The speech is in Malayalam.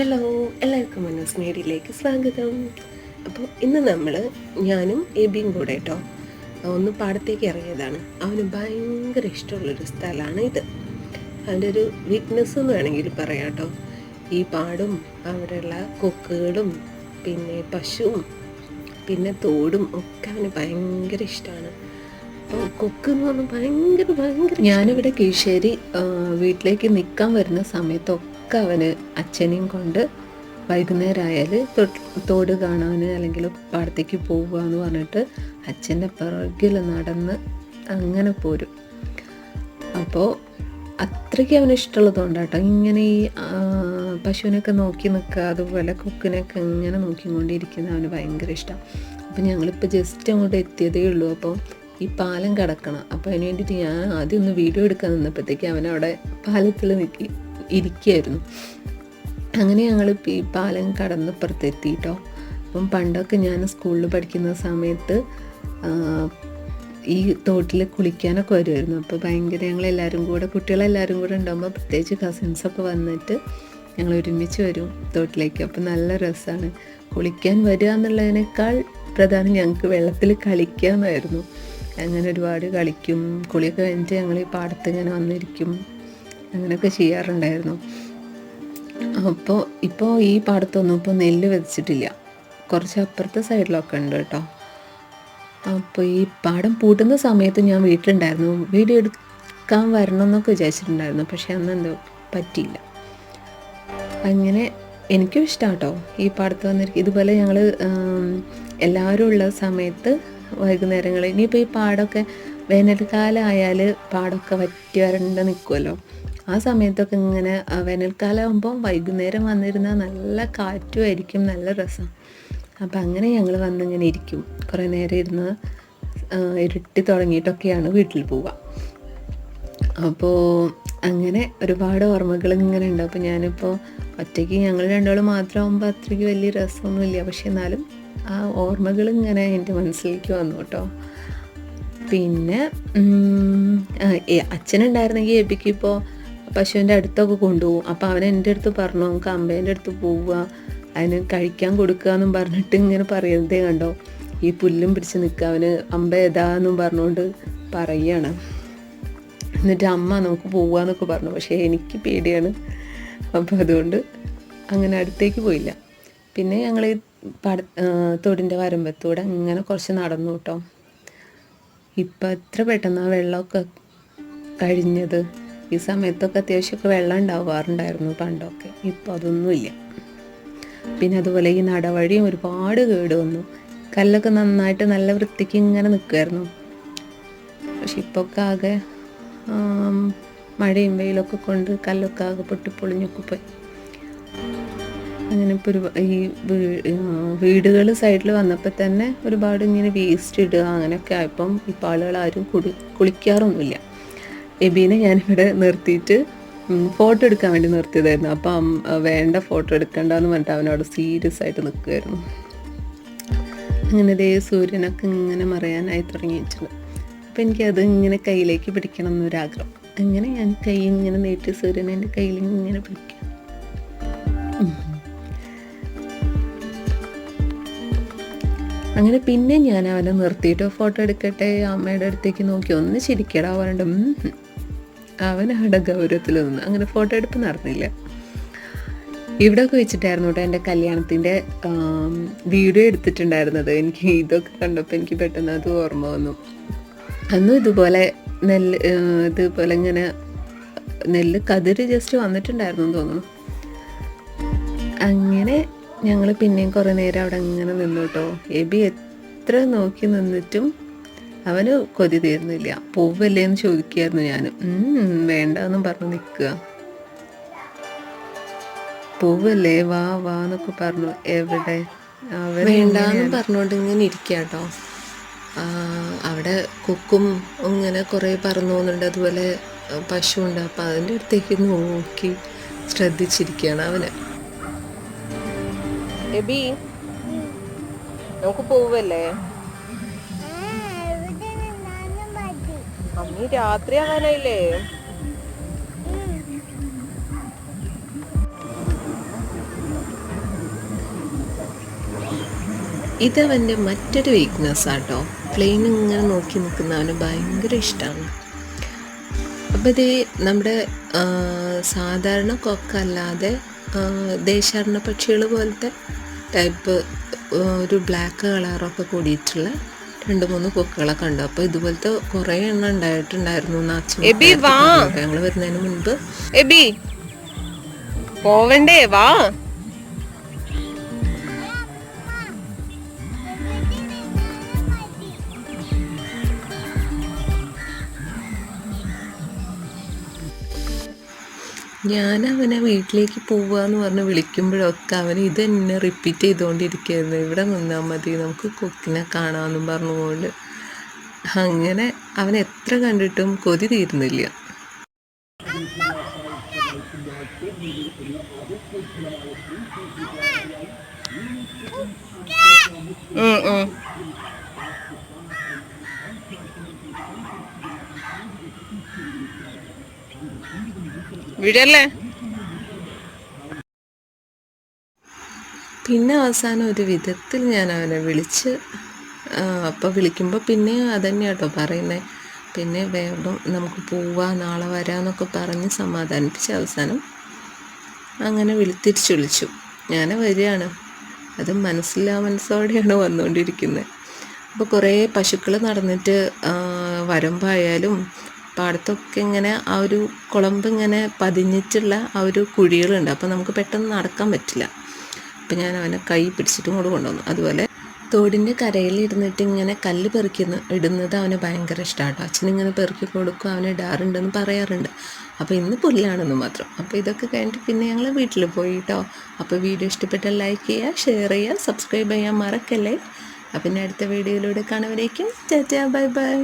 ഹലോ എല്ലാവർക്കും മനോസ് മേഡിയിലേക്ക് സ്വാഗതം. അപ്പോൾ ഇന്ന് നമ്മൾ ഞാനും എബിയും കൂടെ കേട്ടോ ഒന്ന് പാടത്തേക്ക് ഇറങ്ങിയതാണ്. അവന് ഭയങ്കര ഇഷ്ടമുള്ളൊരു സ്ഥലമാണ് ഇത്. അവന്റെ ഒരു വീക്ക്നെസ് എന്ന് വേണമെങ്കിൽ പറയാം കേട്ടോ ഈ പാടും അവിടെയുള്ള കൊക്കുകളും പിന്നെ പശുവും പിന്നെ തോടും ഒക്കെ അവന് ഭയങ്കര ഇഷ്ടമാണ്. കൊക്ക് എന്ന് പറഞ്ഞാൽ ഭയങ്കര ഭയങ്കര ഞാനിവിടെ കീശ്ശേരി വീട്ടിലേക്ക് നിൽക്കാൻ വരുന്ന സമയത്തൊക്കെ അവന് അച്ഛനെയും കൊണ്ട് വൈകുന്നേരം ആയാൽ തോട് കാണാൻ അല്ലെങ്കിൽ പാടത്തേക്ക് പോവുക എന്ന് പറഞ്ഞിട്ട് അച്ഛന്റെ പിറകിൽ നടന്ന് അങ്ങനെ പോരും. അപ്പോൾ അത്രയ്ക്ക് അവന് ഇഷ്ടമുള്ളതുകൊണ്ട് കേട്ടോ ഇങ്ങനെ ഈ പശുവിനൊക്കെ നോക്കി നിൽക്കുക അതുപോലെ കുക്കിനൊക്കെ ഇങ്ങനെ നോക്കിക്കൊണ്ടിരിക്കുന്ന അവന് ഭയങ്കര ഇഷ്ടം. അപ്പോൾ ഞങ്ങളിപ്പോൾ ജസ്റ്റ് അങ്ങോട്ട് എത്തിയതേ ഉള്ളൂ. അപ്പോൾ ഈ പാലം കിടക്കണം. അപ്പോൾ അതിന് വേണ്ടിയിട്ട് ഞാൻ ആദ്യം ഒന്ന് വീഡിയോ എടുക്കാൻ നിന്നപ്പോഴത്തേക്ക് അവനവിടെ പാലത്തിൽ നിൽക്കി. ഇരിക്കുകയായിരുന്നു അങ്ങനെ ഞങ്ങൾ ഈ പാലം കടന്ന് പുറത്തെത്തിയിട്ടോ അപ്പം പണ്ടൊക്കെ ഞാൻ സ്കൂളിൽ പഠിക്കുന്ന സമയത്ത് ഈ തോട്ടിൽ കുളിക്കാനൊക്കെ വരുമായിരുന്നു അപ്പോൾ ഭയങ്കര ഞങ്ങളെല്ലാവരും കൂടെ കുട്ടികളെല്ലാവരും കൂടെ ഉണ്ടാകുമ്പോൾ പ്രത്യേകിച്ച് കസിൻസൊക്കെ വന്നിട്ട് ഞങ്ങൾ ഒരുമിച്ച് വരും തോട്ടിലേക്ക്. അപ്പോൾ നല്ല രസമാണ് കുളിക്കാൻ വരിക എന്നുള്ളതിനേക്കാൾ പ്രധാനം ഞങ്ങൾക്ക് വെള്ളത്തിൽ കളിക്കുക എന്നായിരുന്നു അങ്ങനെ ഒരുപാട് കളിക്കും കുളിയൊക്കെ കഴിഞ്ഞിട്ട് ഞങ്ങൾ ഈ പാടത്ത് ഇങ്ങനെ വന്നിരിക്കും. അങ്ങനെയൊക്കെ ചെയ്യാറുണ്ടായിരുന്നു. അപ്പോൾ ഇപ്പോൾ ഈ പാടത്തൊന്നും ഇപ്പോൾ നെല്ല് വെച്ചിട്ടില്ല. കുറച്ച് അപ്പുറത്തെ സൈഡിലൊക്കെ ഉണ്ട് കേട്ടോ. അപ്പോൾ ഈ പാടം പൂട്ടുന്ന സമയത്ത് ഞാൻ വീട്ടിലുണ്ടായിരുന്നു. വീഡിയോ എടുക്കാൻ വരണം എന്നൊക്കെ വിചാരിച്ചിട്ടുണ്ടായിരുന്നു. പക്ഷേ അന്ന് എന്തോ പറ്റിയില്ല. അങ്ങനെ എനിക്കും ഇഷ്ടമാണ് കേട്ടോ ഈ പാടത്ത് വന്നിരിക്കും ഇതുപോലെ ഞങ്ങൾ എല്ലാവരും ഉള്ള സമയത്ത് വൈകുന്നേരങ്ങളിൽ ഇനിയിപ്പോൾ ഈ പാടമൊക്കെ വേനൽക്കാലമായാൽ പാടമൊക്കെ വറ്റി വരണ്ട് നിൽക്കുമല്ലോ ആ സമയത്തൊക്കെ ഇങ്ങനെ വേനൽക്കാലം ആകുമ്പോൾ വൈകുന്നേരം വന്നിരുന്നാൽ നല്ല കാറ്റുമായിരിക്കും നല്ല രസം. അപ്പം അങ്ങനെ ഞങ്ങൾ വന്നിങ്ങനെ ഇരിക്കും. കുറേ നേരം ഇരുന്ന് ഇരുട്ടി തുടങ്ങിയിട്ടൊക്കെയാണ് വീട്ടിൽ പോവുക. അപ്പോൾ അങ്ങനെ ഒരുപാട് ഓർമ്മകൾ ഇങ്ങനെ ഉണ്ട്. അപ്പോൾ ഞാനിപ്പോൾ ഒറ്റയ്ക്ക് ഞങ്ങൾ രണ്ടാളും മാത്രമാകുമ്പോൾ അത്രയ്ക്ക് വലിയ രസമൊന്നുമില്ല. പക്ഷെ എന്നാലും ആ ഓർമ്മകൾ ഇങ്ങനെ എന്റെ മനസ്സിലേക്ക് വന്നു കേട്ടോ. പിന്നെ അച്ഛനുണ്ടായിരുന്നെങ്കിൽ എബിക്ക് ഇപ്പോൾ പശുവിന്റെ അടുത്തൊക്കെ കൊണ്ടുപോകും. അപ്പോൾ അവൻ എന്റെ അടുത്ത് പറഞ്ഞു നമുക്ക് അമ്പേന്റെ അടുത്ത് പോവുക. അതിന് കഴിക്കാൻ കൊടുക്കുക എന്നും പറഞ്ഞിട്ട് ഇങ്ങനെ പറയുന്നതേ കണ്ടോ? ഈ പുല്ലും പിടിച്ച് നിൽക്കുക. അവന് അമ്പ ഏതാന്നും പറഞ്ഞുകൊണ്ട് പറയുകയാണ്. എന്നിട്ട് അമ്മ നമുക്ക് പോവാന്നൊക്കെ പറഞ്ഞു. പക്ഷേ എനിക്ക് പേടിയാണ്. അപ്പോൾ അതുകൊണ്ട് അങ്ങനെ അടുത്തേക്ക് പോയില്ല. പിന്നെ ഞങ്ങൾ ഈ പട തോടിന്റെ വരമ്പത്തൂടെ അങ്ങനെ കുറച്ച് നടന്നു കേട്ടോ. ഇപ്പം എത്ര പെട്ടെന്ന് ആ വെള്ളമൊക്കെ കഴിഞ്ഞത്? ഈ സമയത്തൊക്കെ അത്യാവശ്യമൊക്കെ വെള്ളം ഉണ്ടാവാറുണ്ടായിരുന്നു പണ്ടൊക്കെ. ഇപ്പോൾ അതൊന്നുമില്ല. പിന്നെ അതുപോലെ ഈ നടവഴിയും ഒരുപാട് കേട് വന്നു. കല്ലൊക്കെ നന്നായിട്ട് നല്ല വൃത്തിക്ക് ഇങ്ങനെ നിൽക്കുമായിരുന്നു പക്ഷെ ഇപ്പോൾ ഒക്കെ ആകെ മഴയും വെയിലൊക്കെ കൊണ്ട് കല്ലൊക്കെ ആകെ പൊട്ടിപ്പൊളിഞ്ഞൊക്കെ പോയി. അങ്ങനെ ഇപ്പോൾ ഒരു ഈ വീടുകൾ സൈഡിൽ വന്നപ്പോൾ തന്നെ ഒരുപാട് ഇങ്ങനെ വേസ്റ്റ് ഇടുക അങ്ങനെയൊക്കെ ആയപ്പം ഇപ്പോൾ ആളുകൾ ആരും കുടി കുളിക്കാറൊന്നുമില്ല. എബീനെ ഞാനിവിടെ നിർത്തിയിട്ട് ഫോട്ടോ എടുക്കാൻ വേണ്ടി നിർത്തിയതായിരുന്നു. അപ്പം വേണ്ട ഫോട്ടോ എടുക്കണ്ടെന്ന് പറഞ്ഞിട്ട് അവനോട് സീരിയസ് ആയിട്ട് നിൽക്കുമായിരുന്നു അങ്ങനെ ദേ സൂര്യനൊക്കെ ഇങ്ങനെ മറയാനായി തുടങ്ങിയിട്ടുണ്ട്. അപ്പം എനിക്കത് ഇങ്ങനെ കയ്യിലേക്ക് പിടിക്കണം എന്നൊരാഗ്രഹം. അങ്ങനെ ഞാൻ കൈ ഇങ്ങനെ നീട്ടി സൂര്യനെ എന്റെ കയ്യിൽ ഇങ്ങനെ പിടിക്കും. അങ്ങനെ പിന്നെ ഞാൻ അവനെ നിർത്തിയിട്ട് ഫോട്ടോ എടുക്കട്ടെ അമ്മയുടെ അടുത്തേക്ക് നോക്കി. ഒന്ന് ചിരിക്കടാ പറഞ്ഞിട്ട്. അവൻ അവിടെ ഗൗരവത്തിൽ അങ്ങനെ ഫോട്ടോ എടുപ്പ് നടന്നില്ല. ഇവിടെയൊക്കെ വെച്ചിട്ടായിരുന്നു കേട്ടോ എന്റെ കല്യാണത്തിന്റെ വീഡിയോ എടുത്തിട്ടുണ്ടായിരുന്നത്. എനിക്ക് ഇതൊക്കെ കണ്ടപ്പോൾ എനിക്ക് പെട്ടെന്ന് അത് ഓർമ്മ വന്നു. അന്നും ഇതുപോലെ നെല്ല് ഇതുപോലെ ഇങ്ങനെ നെല്ല് കതിര് ജസ്റ്റ് വന്നിട്ടുണ്ടായിരുന്നു എന്ന് തോന്നുന്നു. അങ്ങനെ ഞങ്ങൾ പിന്നെയും കുറേ നേരം അവിടെ അങ്ങനെ നിന്നു കേട്ടോ. എബി എത്ര നോക്കി നിന്നിട്ടും അവന് കൊതി തീർന്നില്ല. പോവല്ലേ എന്ന് ചോദിക്കായിരുന്നു ഞാൻ വേണ്ട എന്നും പറഞ്ഞു നിൽക്കുക. പോവല്ലേ വാ വാ എന്നൊക്കെ പറഞ്ഞു. എവിടെ? വേണ്ടെന്നും പറഞ്ഞോണ്ട് പറഞ്ഞുകൊണ്ട് ഇങ്ങനെ ഇരിക്കാട്ടോ കേട്ടോ അവിടെ കൊക്കും ഇങ്ങനെ കുറേ പറന്നു പോകുന്നുണ്ട്. അതുപോലെ പശു ഉണ്ട്. അപ്പം അതിന്റെ അടുത്തേക്ക് നോക്കി ശ്രദ്ധിച്ചിരിക്കുകയാണ് അവന്. എബി നമുക്ക് പോവല്ലേ? ഇനി രാത്രി ആകാനായില്ലേ ഇതവന്റെ മറ്റൊരു വീക്ക്നെസ് ആട്ടോ. പ്ലെയിൻ ഇങ്ങനെ നോക്കി നിൽക്കുന്ന അവന് ഭയങ്കര ഇഷ്ടമാണ് അപ്പോൾ ഇതേ നമ്മുടെ സാധാരണ കൊക്കല്ലാതെ ദേശാടന പക്ഷികൾ പോലത്തെ ടൈപ്പ് ഒരു ബ്ലാക്ക് കളറൊക്കെ കൂടിയിട്ടുള്ള രണ്ട് മൂന്ന് കൊക്കുകളെ കണ്ടു അപ്പോൾ ഇതുപോലത്തെ കുറേ എണ്ണം ഉണ്ടായിട്ടുണ്ടായിരുന്നു എബി, വാ. ഞങ്ങൾ വരുന്നതിന് മുൻപ്. എബി പോവണ്ടേ വാ. ഞാൻ അവനെ വീട്ടിലേക്ക് പോവാന്ന് പറഞ്ഞ് വിളിക്കുമ്പോഴൊക്കെ അവൻ തന്നെ റിപ്പീറ്റ് ചെയ്തുകൊണ്ടിരിക്കുകയായിരുന്നു ഇവിടെ നിന്നാൽ മതി നമുക്ക് കൊക്കിനെ കാണാമെന്നും പറഞ്ഞുകൊണ്ട് അങ്ങനെ അവൻ എത്ര കണ്ടിട്ടും കൊതി തീരുന്നില്ല ഉം, വിടല്ലേ? പിന്നെ അവസാനം ഒരു വിധത്തിൽ ഞാൻ അവനെ വിളിച്ച് അപ്പോൾ വിളിക്കുമ്പോൾ പിന്നെ അതന്നെ കേട്ടോ പറയുന്നത് പിന്നെ വേഗം നമുക്ക് പോവാ നാളെ വരാമെന്നൊക്കെ പറഞ്ഞ് സമാധാനിപ്പിച്ച് അവസാനം അങ്ങനെ വിളി തിരിച്ചു വിളിച്ചു. ഞാൻ വരികയാണ്. അത് മനസ്സിലാ മനസ്സോടെയാണ് വന്നുകൊണ്ടിരിക്കുന്നത് അപ്പോൾ കുറേ പശുക്കൾ നടന്നിട്ട് വരമ്പായാലും പാടത്തൊക്കെ ഇങ്ങനെ ആ ഒരു കുളമ്പ് ഇങ്ങനെ പതിഞ്ഞിട്ടുള്ള ആ ഒരു കുഴികളുണ്ട്. അപ്പോൾ നമുക്ക് പെട്ടെന്ന് നടക്കാൻ പറ്റില്ല. അപ്പം ഞാൻ അവനെ കൈ പിടിച്ചിട്ടും കൂടെ കൊണ്ടുവന്നു. അതുപോലെ തോടിന്റെ കരയിൽ ഇരുന്നിട്ട് ഇങ്ങനെ കല്ല് പെറുക്കുന്ന ഇടുന്നത് അവന് ഭയങ്കര അച്ഛൻ അച്ഛനിങ്ങനെ പെറുക്കി കൊടുക്കും അവന് ഇടാറുണ്ടെന്ന് പറയാറുണ്ട്. അപ്പോൾ ഇന്ന് പുല്ലാണെന്ന് മാത്രം. അപ്പോൾ ഇതൊക്കെ കഴിഞ്ഞിട്ട് പിന്നെ ഞങ്ങൾ വീട്ടിൽ പോയി കേട്ടോ അപ്പോൾ വീഡിയോ ഇഷ്ടപ്പെട്ടാൽ ലൈക്ക് ചെയ്യുക ഷെയർ ചെയ്യുക സബ്സ്ക്രൈബ് ചെയ്യാൻ മറക്കല്ലേ. അപ്പം പിന്നെ അടുത്ത വീഡിയോയിലൂടെ കാണുമ്പോഴേക്കും ടാറ്റാ ബൈ ബൈ.